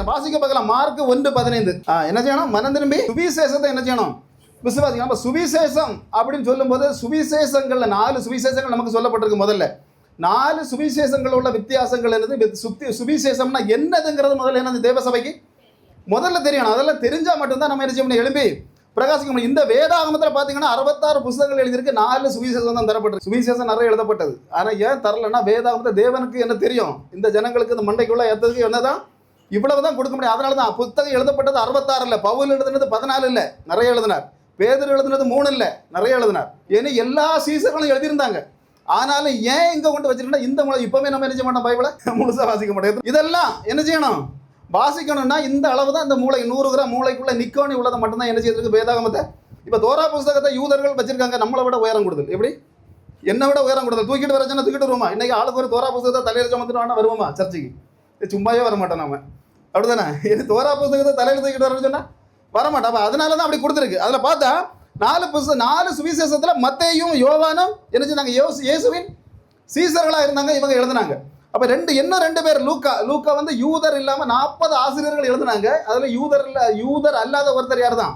பாருங்க வாசிக்க பார்க்கலாம் மார்க் ஒன்று பதினைந்து. என்ன செய்யணும்? மனம் திரும்பி சுவிசேஷத்தை என்ன செய்யணும்? விசுவாசிக்கணும். அப்ப சுவிசேஷம் அப்படின்னு சொல்லும்போது சுவிசேஷங்களில் நாலு சுவிசேஷங்கள் நமக்கு சொல்லப்பட்டிருக்கு முதல்ல. நாலு சுவிசேஷங்கள் உள்ள வித்தியாசங்கள் என்னது? சுத்தி சுவிசேஷம்னா என்னதுங்கிறது முதல்ல என்னது தேவசபைக்கு? முதல்ல தெரியணும். அதெல்லாம் தெரிஞ்சால் மட்டும்தான் நம்ம என்ன செய்ய முடியும்? எழுப்பி பிரகாசிக்க முடியும். இந்த வேதாகமத்தில் பார்த்தீங்கன்னா அறுபத்தாறு புஸ்தகங்கள் எழுதியிருக்கு. நாலு சுவிசேஷம் தான் தரப்பட்டது சுவிசேஷம் நிறைய எழுதப்பட்டது. ஆனால் ஏன் தரலன்னா வேதாகமத்தை தேவனுக்கு என்ன தெரியும்? இந்த ஜனங்களுக்கு இந்த மண்டைக்குள்ள ஏற்றதுக்கு என்ன தான் இவ்வளவு தான் கொடுக்க முடியும். அதனால தான் புத்தகம் எழுதப்பட்டது அறுபத்தாறு இல்லை பவுல் எழுதுனது பதினாலு இல்லை நிறைய எழுதினார். பேதர் எழுதுனது மூணு இல்லை நிறைய எழுதினார். ஏன்னா எல்லா சீசர்களும் எழுதியிருந்தாங்க. ஆனாலும் ஏன் இங்கே கொண்டு வச்சிருக்கா இந்த மூளை இப்பவுமே நம்ம என்ன செய்ய மாட்டோம்? பைபிளை முழுசாக வாசிக்க முடியாது. இதெல்லாம் என்ன செய்யணும்? வாசிக்கணும்னா இந்த அளவு தான் இந்த மூளை. நூறு கிராம் மூளைக்குள்ளே நிக்கோணி உள்ளதை மட்டும்தான் என்ன செய்யறதுக்கு வேதாகமத்தை? இப்போ தோரா புஸ்தகத்தை யூதர்கள் வச்சிருக்காங்க நம்மளை விட உயரம் கொடுத்தல் எப்படி? என்னை விட உயரம் கொடுத்தல் தூக்கிட்டு வரச்சுன்னா தூக்கிட்டு வருமா இன்னைக்கு ஆளுக்கு ஒரு தோரா புஸ்தகத்தை தலையில் சுமந்துட்டு வேணா வருவோமா? சர்ச்சைக்கு. சும்மாவே வர மாட்டோம் நம்ம அப்படிதானே? இது தோரா புஸ்தகத்தை தலையில் தூக்கிட்டு வரேன்னு சொன்னால் வரமாட்டா. அப்போ அதனால தான் அப்படி கொடுத்துருக்கு. அதில் பார்த்தா நாலு புஸ்தகம் நாலு சுவிசேஷத்தில் மத்தையும் யோவானும் என்ன செஞ்சாங்க? யோசு இயேசுவின் சீசர்களாக இருந்தாங்க இவங்க எழுதுனாங்க. அப்போ ரெண்டு இன்னும் ரெண்டு பேர் லூக்கா லூக்கா வந்து யூதர் இல்லாமல் நாற்பது ஆசிரியர்கள் எழுதுனாங்க. அதில் யூதர் இல்லை யூதர் அல்லாத ஒருத்தர் யார் தான்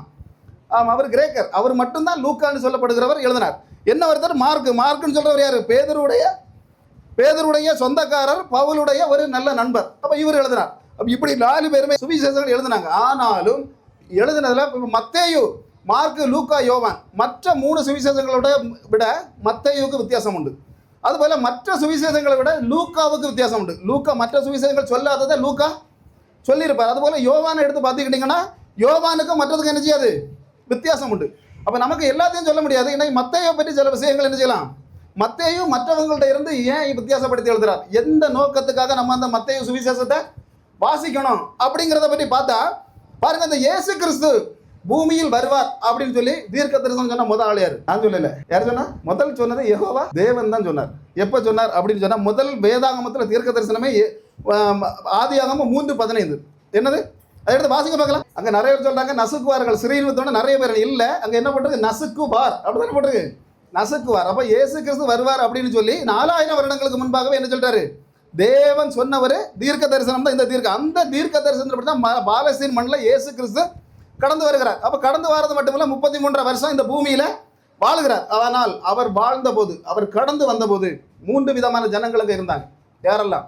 ஆமாம் அவர் கிரேக்கர். அவர் மட்டும்தான் லூக்கான்னு சொல்லப்படுகிறவர் எழுதினார். என்ன ஒருத்தர்? மார்க் மார்க்குன்னு சொல்கிறவர் யார்? பேதருடைய பேதருடைய சொந்தக்காரர் பவுலுடைய ஒரு நல்ல நண்பர். அப்போ இவர் எழுதினார். அப்போ இப்படி நாலு பேருமே சுவிசேஷங்கள் எழுதினாங்க. ஆனாலும் எழுதினதில் மத்தேயு மார்க்கு லூக்கா யோவான் மற்ற மூணு சுவிசேஷங்களோட விட மத்தேயுவுக்கு வித்தியாசம் உண்டு. அதுபோல் மற்ற சுவிசேஷங்களை விட லூக்காவுக்கு வித்தியாசம் உண்டு. லூக்கா மற்ற சுவிசேஷங்கள் சொல்லாததை லூக்கா சொல்லியிருப்பார். அதுபோல் யோவானை எடுத்து பார்த்துக்கிட்டிங்கன்னா யோவானுக்கும் மற்றதுக்கும் என்ன செய்யாது? வித்தியாசம் உண்டு. அப்போ நமக்கு எல்லாத்தையும் சொல்ல முடியாது. இன்னைக்கு மத்தையை பற்றி சில விஷயங்கள் என்ன செய்யலாம்? மத்தையும் மற்றவங்கள்ட்ட இருந்து ஏன் வித்தியாசப்படுத்தி எழுதுறார்? எந்த நோக்கத்துக்காக நம்ம அந்த மத்தைய சுவிசேஷத்தை வாசிக்கணும் அப்படிங்கிறத பற்றி பார்த்தா பாருங்க இந்த இயேசு கிறிஸ்து பூமியில் வருவார் அப்படின்னு சொல்லி தீர்க்க தரிசனம் சொன்ன முதல் ஆள் யாரு? நான் சொல்லல. யார் சொன்னா? முதல் சொன்னது யகோவா தேவன் தான் சொன்னார். எப்போ சொன்னார் அப்படின்னு சொன்னா முதல் வேதாகமத்தில் தீர்க்க தரிசனமே ஆதியாகமும் ஆதியாகமம் மூன்று பதினைந்து. என்னது? அதை எடுத்து வாசிங்க பார்க்கலாம். அங்க நிறைய பேர் சொல்றாங்க நசுக்குவார்கள். சிறையினத்தோட நிறைய பேர். இல்ல அங்க என்ன பண்றது நசுக்குவார். அப்படிதானே போட்டிருக்கு? நசுக்குவார். அப்ப இயேசு கிறிஸ்து வருவார் அப்படின்னு சொல்லி நாலாயிரம் வருடங்களுக்கு முன்பாகவே என்ன சொல்றாரு? தேவன் சொன்னவர் தீர்க்க தரிசனம் தான் இந்த தீர்க்க. அந்த தீர்க்க தரிசனத்தில் தான் ம- பாலஸ்தீன் மண்ணில் இயேசு கிறிஸ்து கடந்து வருகிறார். அப்போ கடந்து வர்றது மட்டுமில்ல முப்பத்தி மூன்றரை வருஷம் இந்த பூமியில் வாழுகிறார். ஆனால் அவர் வாழ்ந்த போது அவர் கடந்து வந்தபோது மூன்று விதமான ஜனங்களுக்கு இருந்தாங்க. யாரெல்லாம்?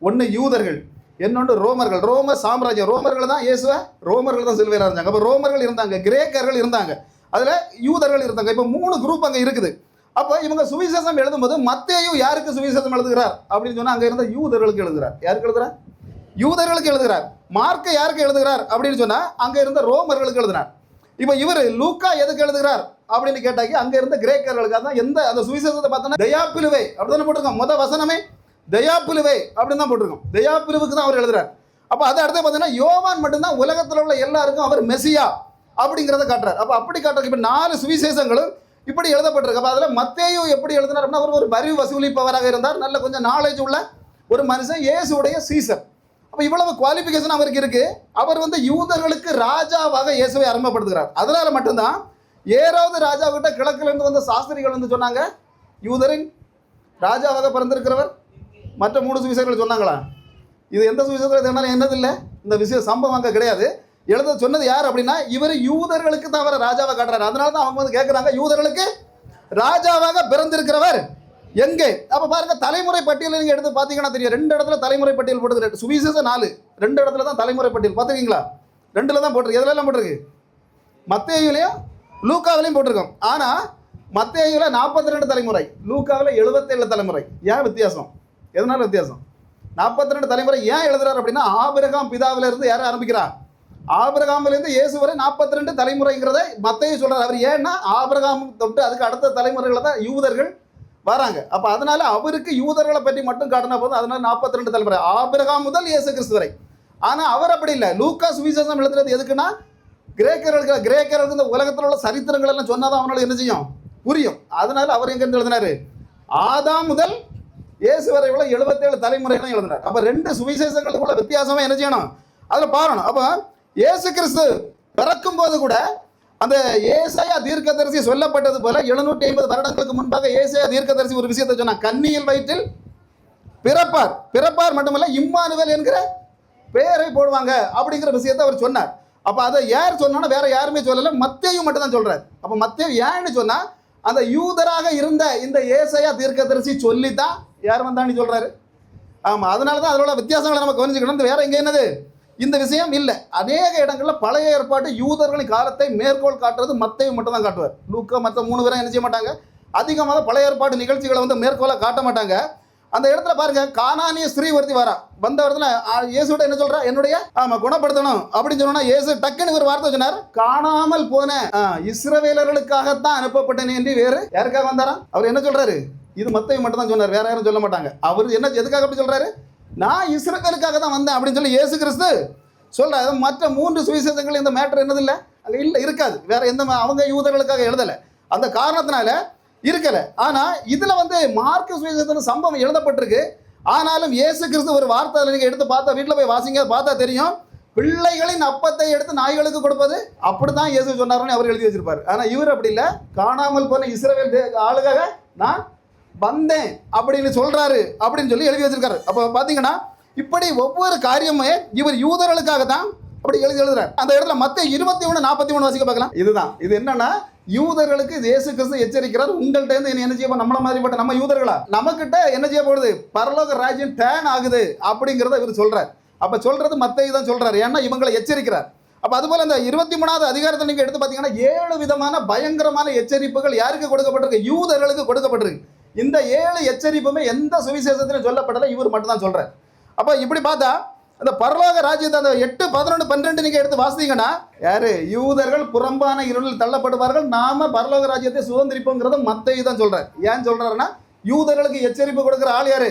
ஒன்று யூதர்கள் இன்னொன்று ரோமர்கள். ரோம சாம்ராஜ்யம் ரோமர்கள் தான் இயேசுவை ரோமர்கள் தான் சிலுவையில் இருந்தாங்க. அப்போ ரோமர்கள் இருந்தாங்க கிரேக்கர்கள் இருந்தாங்க. அதில் யூதர்கள் இருந்தாங்க. இப்போ மூணு குரூப் அங்கே இருக்குது. அப்போ இவங்க சுவிசேஷம் எழுதும்போது மத்தேயும் யாருக்கு சுவிசேஷம் எழுதுகிறார்? அப்படின்னு சொன்னால் அங்கே இருந்த யூதர்களுக்கு எழுதுகிறார். யாருக்கு எழுதுகிறார்? யூதர்களுக்கு எழுதுகிறார். மார்க்கை யாருக்கு எழுதுகிறார்? அப்படின்னு சொன்னால் அங்கே இருந்த ரோமர்களுக்கு எழுதினார். இப்போ இவர் லூக்கா எதுக்கு எழுதுகிறார்? அப்படின்னு கேட்டாக்கி அங்கே இருந்த கிரேக்கர்களுக்கு அதான் எந்த அந்த சுவிசேஷத்தை பார்த்தோன்னா தயாப்பிலுவை அப்படின்னு போட்டிருக்கோம். முத வசனமே தயாப்பிலுவை அப்படின்னு தான் போட்டிருக்கோம். தயாப்பிலுவுக்கு தான் அவர் எழுதுறார். அப்போ அதை அடுத்து பார்த்தீங்கன்னா யோவான் மட்டும்தான் உலகத்தில் உள்ள எல்லாருக்கும் அவர் மெசியா அப்படிங்கிறத காட்டுறார். அப்போ அப்படி காட்டுறது இப்போ நாலு சுவிசேஷங்களும் இப்படி எழுதப்பட்டிருக்கு. அப்போ அதில் மத்தேயும் எப்படி எழுதினார் அப்படின்னா அவர் ஒரு வரி வசூலிப்பவராக இருந்தார். நல்ல கொஞ்சம் நாலேஜ் உள்ள ஒரு மனுஷன் இயேசுடைய சீசர். அப்போ இவ்வளவு குவாலிஃபிகேஷன் அவருக்கு இருக்குது அவர் வந்து யூதர்களுக்கு ராஜாவாக இயேசுவை அறிமுகப்படுத்துகிறார். அதனால் மட்டும்தான் ஏறாவது ராஜா கிழக்கிலிருந்து இருந்து வந்த சாஸ்திரிகள் வந்து சொன்னாங்க யூதரின் ராஜாவாக பிறந்திருக்கிறவர். மற்ற மூணு சுவிசேஷங்கள் சொன்னாங்களா? இது எந்த சுவிசேஷத்தில் என்னது இல்லை இந்த விஷய சம்பவம் அங்கே கிடையாது. எழுத சொன்னது யார் அப்படின்னா இவர் யூதர்களுக்கு தான் அவரை ராஜாவை காட்டுறாரு. அதனால தான் அவங்க வந்து கேட்குறாங்க யூதர்களுக்கு ராஜாவாக பிறந்திருக்கிறவர் எங்கே? அப்போ பாருங்க தலைமுறை பட்டியல் நீங்கள் எடுத்து பார்த்தீங்கன்னா தெரியும். ரெண்டு இடத்துல தலைமுறை பட்டியல் போட்டுருக்கு சுவிசேஷம் நாலு. ரெண்டு இடத்துல தான் தலைமுறை பட்டியல். பார்த்துருக்கீங்களா? ரெண்டில் தான் போட்டிருக்கு. எதுல போட்டிருக்கு? மத்தேயுலையும் லூக்காவிலையும் போட்டிருக்கோம். ஆனால் மத்தேயுல நாற்பத்தி ரெண்டு தலைமுறை லூக்காவில் எழுபத்தேழு தலைமுறை. ஏன் வித்தியாசம்? எதனால வித்தியாசம்? நாற்பத்தி ரெண்டு தலைமுறை ஏன் எழுதுறாரு அப்படின்னா ஆபிரகாம் பிதாவிலிருந்து யார் ஆரம்பிக்கிறா? ஆபிரகாமிலிருந்து இயேசு வரை நாற்பத்தி ரெண்டு தலைமுறைங்கிறத மத்தையும் சொல்கிறார் அவர் ஏன்னா ஆபிரகாம் தொட்டு அதுக்கு அடுத்த தலைமுறைகளை தான் யூதர்கள் வராங்க. அப்போ அதனால அவருக்கு யூதர்களை பற்றி மட்டும் காட்டினா போதும். அதனால நாற்பத்தி ரெண்டு தலைமுறை. ஆபிரகாம் முதல் இயேசு கிறிஸ்து வரை. ஆனால் அவர் அப்படி இல்லை. லூக்கா சுவிசேஷம் எழுதுறது எதுக்குன்னா கிரேக்கர்களுக்கு கிரேக்கர்களுக்கு இந்த உலகத்தில் உள்ள சரித்திரங்கள் எல்லாம் சொன்னால் தான் அவனால என்ன செய்யும்? புரியும். அதனால அவர் எங்கேருந்து எழுதினாரு? ஆதாம் முதல் இயேசு வரை உள்ள எழுபத்தேழு தலைமுறைகளும் எழுதினார். அப்போ ரெண்டு சுவிசேஷங்களுக்குள்ள வித்தியாசமாக என்ன செய்யணும்? அதில் பாருணும். அப்போ இயேசு கிறிஸ்து பிறக்கும் போது கூட அந்த ஏசாயா தீர்க்கதரிசி சொல்லப்பட்டது போல எழுநூற்றி ஐம்பது வருடங்களுக்கு முன்பாக ஏசாயா தீர்க்கதரிசி ஒரு விஷயத்தை சொன்னான். கன்னியில் வயிற்றில் பிறப்பார். பிறப்பார் மட்டுமல்ல இம்மானுவேல் என்கிற பெயரை போடுவாங்க அப்படிங்கிற விஷயத்தை அவர் சொன்னார். அப்போ அதை யார் சொன்னா வேற யாருமே சொல்லலை. மத்தேயும் மட்டும் தான் சொல்றாரு. அப்போ மத்தியம் ஏன்னு சொன்னா அந்த யூதராக இருந்த இந்த ஏசையா தீர்க்கதரிசி சொல்லித்தான் யார் வந்தான்னு சொல்றாரு. ஆமாம் அதனால தான் அதோட வித்தியாசங்களை நம்ம கவனிச்சுக்கணும். இந்த வேற எங்கே என்னது? இந்த விஷயம் இல்லை. அநேக இடங்களில் பழைய ஏற்பாட்டு யூதர்களின் காலத்தை மேற்கோள் காட்டுறது மத்தையும் மட்டும் தான் காட்டுவார். லூக்கா மற்ற மூணு பேரும் என்ன செய்ய மாட்டாங்க? அதிகமாக பழைய ஏற்பாட்டு நிகழ்ச்சிகளை வந்து மேற்கோளை காட்ட மாட்டாங்க. அந்த இடத்துல பாருங்க காணானிய ஸ்ரீ ஒருத்தி வரா. வந்த இடத்துல ஆ, என்ன சொல்றா? என்னுடைய ஆமா குணப்படுத்தணும். அப்படின்னு சொன்னா இயேசு டக்குன்னு ஒரு வார்த்தை சொன்னார். காணாமல் போன ஆ, இஸ்ரவேலர்களுக்காகத்தான் அனுப்பப்பட்டேன் என்று வேறு யாருக்காக வந்தாரா? அவர் என்ன சொல்றாரு? இது மத்தையும் மட்டும் தான் சொன்னார் வேற யாரும் சொல்ல மாட்டாங்க. அவர் என்ன எதுக்காக அப்படி சொல்றாரு? நான் இஸ்ரவேலுக்காக தான் வந்தேன் அப்படின்னு சொல்லி இயேசு கிறிஸ்து சொல்றாரு. மற்ற மூன்று சுவிசேஷங்கள் இந்த மேட்டர் என்னதில்லை? அங்கே இல்லை இருக்காது. வேற எந்த அவங்க யூதர்களுக்காக எழுதலை. அந்த காரணத்தினால இருக்கலை. ஆனால் இதில் வந்து மார்க்க சுவிசேஷத்தின் சம்பவம் எழுதப்பட்டிருக்கு. ஆனாலும் இயேசு கிறிஸ்து ஒரு வார்த்தை அதுல எடுத்து பார்த்தா வீட்டில் போய் வாசிங்க பார்த்தா தெரியும். பிள்ளைகளின் அப்பத்தை எடுத்து நாய்களுக்கு கொடுப்பது அப்படி தான் இயேசு சொன்னார்னு அவர் எழுதி வச்சிருப்பார். ஆனால் இவர் அப்படி இல்லை. காணாமல் போன இஸ்ரேல் ஆளுக்காக நான் வந்தேன் அப்படின்னு சொல்கிறாரு அப்படின்னு சொல்லி எழுதி வச்சிருக்காரு. அப்போ பார்த்தீங்கன்னா இப்படி ஒவ்வொரு காரியமே இவர் யூதர்களுக்காக தான் அப்படி எழுதி எழுதுறாரு. அந்த இடத்துல மற்ற இருபத்தி ஒன்று நாற்பத்தி மூணு வாசிக்க பார்க்கலாம். இதுதான். இது என்னன்னா யூதர்களுக்கு இயேசு கிறிஸ்து எச்சரிக்கிறார். உங்கள்கிட்ட இருந்து என்ன செய்ய நம்மள மாதிரிப்பட்ட நம்ம யூதர்களா? நம்மக்கிட்ட என்ன செய்ய போகுது? பரலோக ராஜ்யம் டேன் ஆகுது அப்படிங்கிறத இவர் சொல்றார். அப்ப சொல்றது மத்தை தான் சொல்றாரு. ஏன்னா இவங்களை எச்சரிக்கிறார். அப்ப அதுபோல் இந்த இருபத்தி மூணாவது அதிகாரத்தை நீங்க எடுத்து பார்த்தீங்கன்னா ஏழு விதமான பயங்கரமான எச்சரிப்புகள் யாருக்கு கொடுக்கப்பட்டிருக்கு? யூதர்களுக்கு கொடுக்கப்பட்டிருக்கு. இந்த ஏழு எச்சரிப்புமே எந்த சுவிசேஷத்திலும் சொல்லப்படலை இவர் மட்டும் தான் அப்போ இப்படி பார்த்தா அந்த பரலோக ராஜ்யத்தை அந்த எட்டு பதினொன்று பன்னிரெண்டு நீங்கள் எடுத்து வாசித்தீங்கன்னா யாரு? யூதர்கள் புறம்பான இருளில் தள்ளப்படுவார்கள். நாம பரலோக ராஜ்யத்தை சுதந்திரிப்போங்கிறத மத்தையை தான் சொல்கிறார் ஏன் சொல்கிறாருன்னா யூதர்களுக்கு எச்சரிப்பு கொடுக்குற ஆள் யாரு?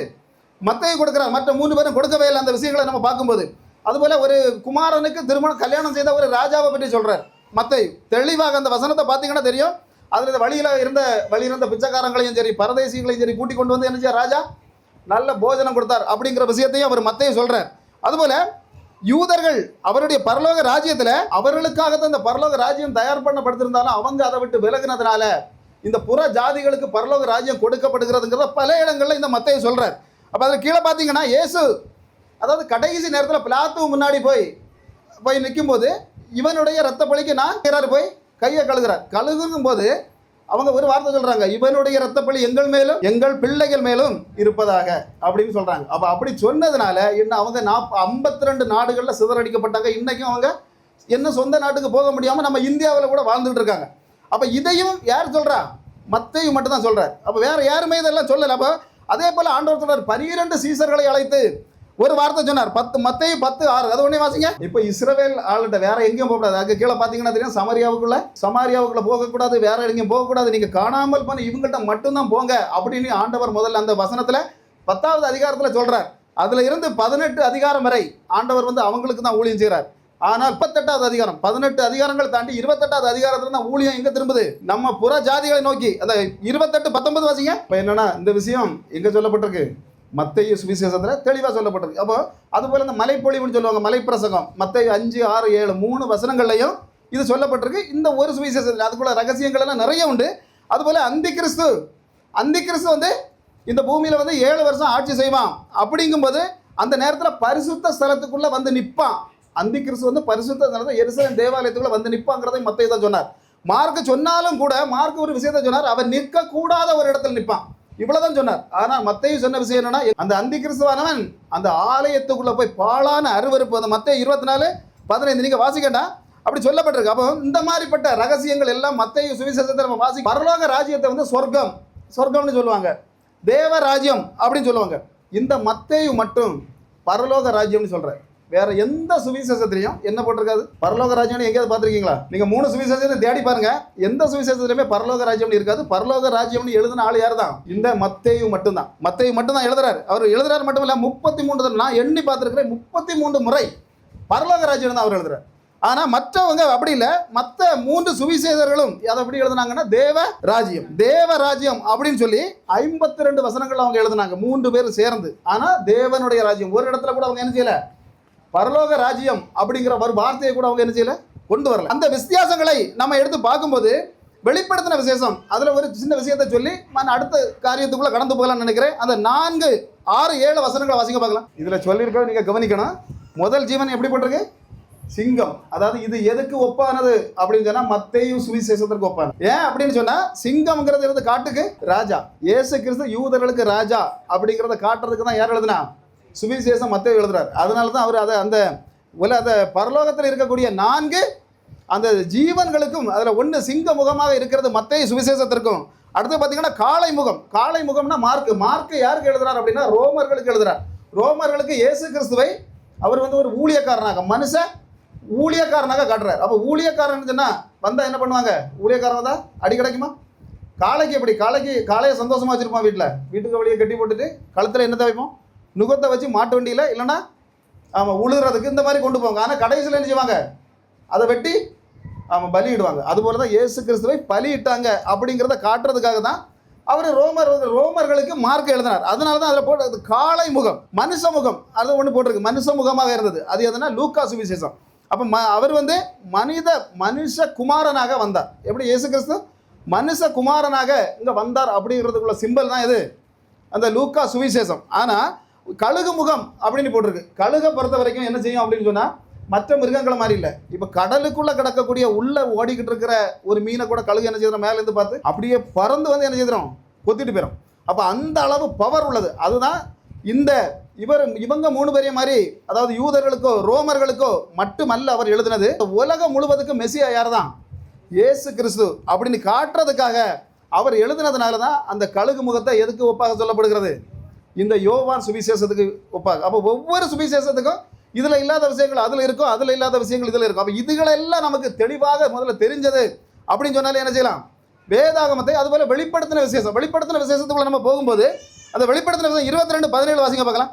மத்தையை கொடுக்குறார். மற்ற மூணு பேரும் கொடுக்கவே இல்லை அந்த விஷயங்களை நம்ம பார்க்கும்போது. அதுபோல் ஒரு குமாரனுக்கு திருமணம் கல்யாணம் செய்த ஒரு ராஜாவை பற்றி சொல்கிறார் மத்தை தெளிவாக அந்த வசனத்தை பார்த்தீங்கன்னா தெரியும். அதில் இந்த வழியில் இருந்த வழி இருந்த பிச்சைக்காரங்களையும் சரி பரதேசிகளையும் சரி கூட்டி கொண்டு வந்து என்ன செய்ய ராஜா நல்ல போஜனம் கொடுத்தார் அப்படிங்கிற விஷயத்தையும் அவர் மத்தையை சொல்கிறார் அதுபோல் யூதர்கள் அவருடைய பரலோக ராஜ்யத்தில் அவர்களுக்காகத்தான் இந்த பரலோக ராஜ்யம் தயார் பண்ணப்படுத்திருந்தாலும் அவங்க அதை விட்டு விலகினதுனால இந்த புற ஜாதிகளுக்கு பரலோக ராஜ்யம் கொடுக்கப்படுகிறதுங்கிறத பல இடங்களில் இந்த மத்தையை சொல்கிறார் அப்போ அதில் கீழே பார்த்தீங்கன்னா இயேசு அதாவது கடைசி நேரத்தில் பிளாத்து முன்னாடி போய் போய் நிற்கும்போது இவனுடைய ரத்த பலிக்கு நான் போய் கையை கழுகுறார் கழுகுங்கும் போது அவங்க ஒரு வார்த்தை சொல்றாங்க இவனுடைய ரத்த எங்கள் மேலும் எங்கள் பிள்ளைகள் மேலும் இருப்பதாக அப்படின்னு சொல்றாங்க. அப்ப அப்படி சொன்னதுனால இன்னும் அவங்க நாப் ஐம்பத்தி ரெண்டு நாடுகளில் சிதறடிக்கப்பட்டாங்க இன்னைக்கும் அவங்க என்ன சொந்த நாட்டுக்கு போக முடியாம நம்ம இந்தியாவில் கூட வாழ்ந்துட்டு இருக்காங்க. அப்ப இதையும் யார் சொல்றா? மத்தையும் மட்டும் தான் சொல்றாரு. அப்ப வேற யாருமே இதெல்லாம் சொல்லல. அப்ப அதே போல ஆண்டவர் சொல்றார் பனிரெண்டு சீசர்களை அழைத்து ஒரு வார்த்தை சொன்னார். பத்து மத்தையும் பத்து ஆறு. அது ஒன்றே வாசிங்க. இப்போ இஸ்ரவேல் ஆளுகிட்ட வேற எங்கேயும் போகக்கூடாது அங்கே கீழே பார்த்தீங்கன்னா தெரியும் சமாரியாவுக்குள்ள. சமாரியாவுக்குள்ள போகக்கூடாது வேற எங்கேயும் போகக்கூடாது நீங்கள் காணாமல் பண்ண இவங்கள்ட்ட மட்டும்தான் போங்க அப்படின்னு ஆண்டவர் முதல்ல அந்த வசனத்தில் பத்தாவது அதிகாரத்தில் சொல்கிறார் அதில் இருந்து பதினெட்டு அதிகாரம் வரை ஆண்டவர் வந்து அவங்களுக்கு தான் ஊழியம் செய்கிறார் ஆனால் முப்பத்தெட்டாவது அதிகாரம் பதினெட்டு அதிகாரங்கள் தாண்டி இருபத்தெட்டாவது அதிகாரத்துல தான் ஊழியம் எங்க திரும்புது? நம்ம புற ஜாதிகளை நோக்கி. அந்த இருபத்தெட்டு பத்தொன்பது வாசிங்க. இப்போ என்னன்னா இந்த விஷயம் எங்க சொல்லப்பட்டிருக்கு? மத்திய சுவிசேஷத்தில் தெளிவாக சொல்லப்பட்டிருக்கு அப்போ அதுபோல் இந்த மலைப்பொழிவுன்னு சொல்லுவாங்க மலைப்பிரசகம் மத்திய அஞ்சு ஆறு ஏழு மூணு வசனங்கள்லையும் இது சொல்லப்பட்டிருக்கு. இந்த ஒரு சுவிசேஷத்தில் அதுக்குள்ள ரகசியங்கள் எல்லாம் நிறைய உண்டு. அதுபோல் அந்தி கிறிஸ்து அந்தி கிறிஸ்து வந்து இந்த பூமியில் வந்து ஏழு வருஷம் ஆட்சி செய்வான். அப்படிங்கும்போது அந்த நேரத்தில் பரிசுத்த ஸ்தலத்துக்குள்ளே வந்து நிற்பான் அந்தி கிறிஸ்து வந்து பரிசுத்த ஸ்தலத்தை எரிசலன் தேவாலயத்துக்குள்ளே வந்து நிற்பாங்கிறதை மத்திய தான் சொன்னார். மார்க் சொன்னாலும் கூட மார்க் ஒரு விஷயத்தை சொன்னார். அவன் நிற்கக்கூடாத ஒரு இடத்துல நிற்பான் இவ்வளவுதான் சொன்னார். ஆனா மத்தையும் சொன்ன விஷயம் என்னன்னா அந்த அந்தி கிறிஸ்துவானவன் அந்த ஆலயத்துக்குள்ள போய் பாழான அருவருப்பு அந்த மத்திய இருபத்தி நாலு பதினைந்து நீங்க வாசிக்கண்டா? அப்படி சொல்லப்பட்டிருக்கு. அப்போ இந்த மாதிரிப்பட்ட ரகசியங்கள் எல்லாம் மத்திய சுவிசேஷத்தை நம்ம வாசி பரலோக ராஜ்யத்தை வந்து சொர்க்கம் சொர்க்கம்னு சொல்லுவாங்க. தேவ ராஜ்யம் அப்படின்னு சொல்லுவாங்க. இந்த மத்தேயு மட்டும் பரலோக ராஜ்யம்னு சொல்கிறேன் வேற எந்த சுவிசேஷத்திலையும் என்ன போட்டிருக்காது? பரலோக ராஜ்யம்னு எங்கேயாவது பார்த்துருக்கீங்களா? நீங்க மூணு சுவிசேஷத்தை தேடி பாருங்க. எந்த சுவிசேஷத்திலுமே பரலோக ராஜ்யம்னு இருக்காது. பரலோக ராஜ்யம்னு எழுதின ஆள் யார் தான் இந்த மத்தேயு மட்டும்தான். மத்தேயு மட்டும்தான் எழுதுறாரு. அவர் எழுதுறாரு மட்டும் இல்ல முப்பத்தி மூன்று நான் எண்ணி பார்த்துருக்கிறேன் முப்பத்தி மூன்று முறை பரலோக ராஜ்யம் தான் அவர் எழுதுறாரு. ஆனால் மற்றவங்க அப்படி இல்லை. மற்ற மூன்று சுவிசேதர்களும் அதை எப்படி எழுதுனாங்கன்னா தேவ ராஜ்யம் தேவ ராஜ்யம் அப்படின்னு சொல்லி ஐம்பத்தி ரெண்டு வசனங்கள் அவங்க எழுதுனாங்க. மூன்று பேரும் சேர்ந்து. ஆனால் தேவனுடைய ராஜ்யம். ஒரு இடத்துல கூட அவங்க என்ன செய்யலை? பரலோக ராஜ்யம் அப்படிங்கிற ஒரு வார்த்தையை கூட அவங்க என்ன செய்யல? கொண்டு வரல. அந்த வித்தியாசங்களை நம்ம எடுத்து பார்க்கும்போது வெளிப்படுத்தின விசேஷம் அதில் ஒரு சின்ன விஷயத்தை சொல்லி நான் அடுத்த காரியத்துக்குள்ளே கடந்து போகலாம்னு நினைக்கிறேன். அந்த நான்கு ஆறு ஏழு வசனங்களை வாசிக்க பார்க்கலாம். இதில் சொல்லியிருக்க நீங்கள் கவனிக்கணும். முதல் ஜீவன் எப்படிப்பட்டிருக்கு சிங்கம். அதாவது இது எதுக்கு ஒப்பானது அப்படின்னு சொன்னா மத்தையும் சுவிசேஷத்திற்கு ஒப்பானது. ஏன் அப்படின்னு சொன்னா சிங்கம்ங்கிறது இருந்து காட்டுக்கு ராஜா. இயேசு கிறிஸ்து யூதர்களுக்கு ராஜா அப்படிங்கிறத காட்டுறதுக்கு தான் யார் எழுதுனா? சுவிசேஷம் மத்தேயு எழுதுறாரு. அதனால தான் அவர் அதை அந்த உல அந்த பரலோகத்தில் இருக்கக்கூடிய நான்கு அந்த ஜீவன்களுக்கும் அதில் ஒன்று சிங்க முகமாக இருக்கிறது மத்தேயு சுவிசேஷத்திற்கும். அடுத்து பார்த்தீங்கன்னா காளை முகம். காளை முகம்னா மார்க் மார்க் யாருக்கு எழுதுறார் அப்படின்னா ரோமர்களுக்கு எழுதுறார். ரோமர்களுக்கு இயேசு கிறிஸ்துவை அவர் வந்து ஒரு ஊழியக்காரனாக மனுஷன் ஊழியக்காரனாக காட்டுறார். அப்போ ஊழியக்காரன் என்ன வந்தால் என்ன பண்ணுவாங்க? ஊழியக்காரன் வந்தா அடி கிடைக்குமா? காளைக்கு எப்படி? காளைக்கு காளையை சந்தோஷமாக வச்சுருப்போம் வீட்டில். வீட்டுக்கு வெளியே கட்டி போட்டுட்டு கழுத்தில் என்ன தவிப்போம். நுகத்தை வச்சு மாட்டு வண்டியில் இல்லைன்னா ஆமாம் உழுகிறதுக்கு இந்த மாதிரி கொண்டு போவாங்க. ஆனால் கடைசியில் என்ன செய்வாங்க? அதை வெட்டி ஆமாம் பலியிடுவாங்க. அதுபோல தான் இயேசு கிறிஸ்துவை பலியிட்டாங்க அப்படிங்கிறத காட்டுறதுக்காக தான் அவர் ரோமர் ரோமர்களுக்கு மார்க் எழுதினார். அதனால தான் அதில் போட்டு காளை முகம் மனுஷ முகம் அது ஒன்று போட்டிருக்கு. மனுஷ முகமாக இருந்தது. அது எதுனா லூக்கா சுவிசேஷம். அப்போ ம அவர் வந்து மனித மனுஷ குமாரனாக வந்தார். எப்படி? இயேசு கிறிஸ்து மனுஷ குமாரனாக இங்கே வந்தார் அப்படிங்கிறதுக்குள்ள சிம்பல் தான் இது. அந்த லூக்கா சுவிசேஷம். ஆனால் கழுகு முகம் அப்படின்னு போட்டிருக்கு. கழுகை பொறுத்த வரைக்கும் என்ன செய்யும் அப்படின்னு சொன்னால் மற்ற மிருகங்களை மாதிரி இல்லை. இப்போ கடலுக்குள்ளே கிடக்கக்கூடிய உள்ளே ஓடிக்கிட்டு இருக்கிற ஒரு மீனை கூட கழுகு என்ன செய்யறோம் மேலேருந்து பார்த்து அப்படியே பறந்து வந்து என்ன செய்யறோம் கொத்திட்டு போயிடும் அப்போ அந்த அளவு பவர் உள்ளது. அதுதான் இந்த இவர் இவங்க மூணு பேரையும் மாதிரி அதாவது யூதர்களுக்கோ ரோமர்களுக்கோ மட்டுமல்ல அவர் எழுதினது. உலகம் முழுவதுக்கும் மெஸ்ஸியா யார் தான் இயேசு கிறிஸ்து அப்படின்னு காட்டுறதுக்காக அவர் எழுதினதுனால தான் அந்த கழுகு முகத்தை எதுக்கு ஒப்பாக சொல்லப்படுகிறது? இந்த யோவான் சுவிசேஷத்துக்கு ஒப்பாக. அப்போ ஒவ்வொரு சுவிசேஷத்துக்கும் இதில் இல்லாத விஷயங்கள் அதில் இருக்கும் அதில் இல்லாத விஷயங்கள் இதில் இருக்கும். அப்போ இதுகளெல்லாம் நமக்கு தெளிவாக முதல்ல தெரிஞ்சது. அப்படின்னு சொன்னாலே என்ன செய்யலாம்? வேதாகமத்தை அதுபோல் வெளிப்படுத்தின விசேஷம். வெளிப்படுத்தின விசேஷத்துக்குள்ள நம்ம போகும்போது அந்த வெளிப்படுத்தின விசேஷம் இருபத்தி ரெண்டு பதினேழு வாசிங்க பார்க்கலாம்.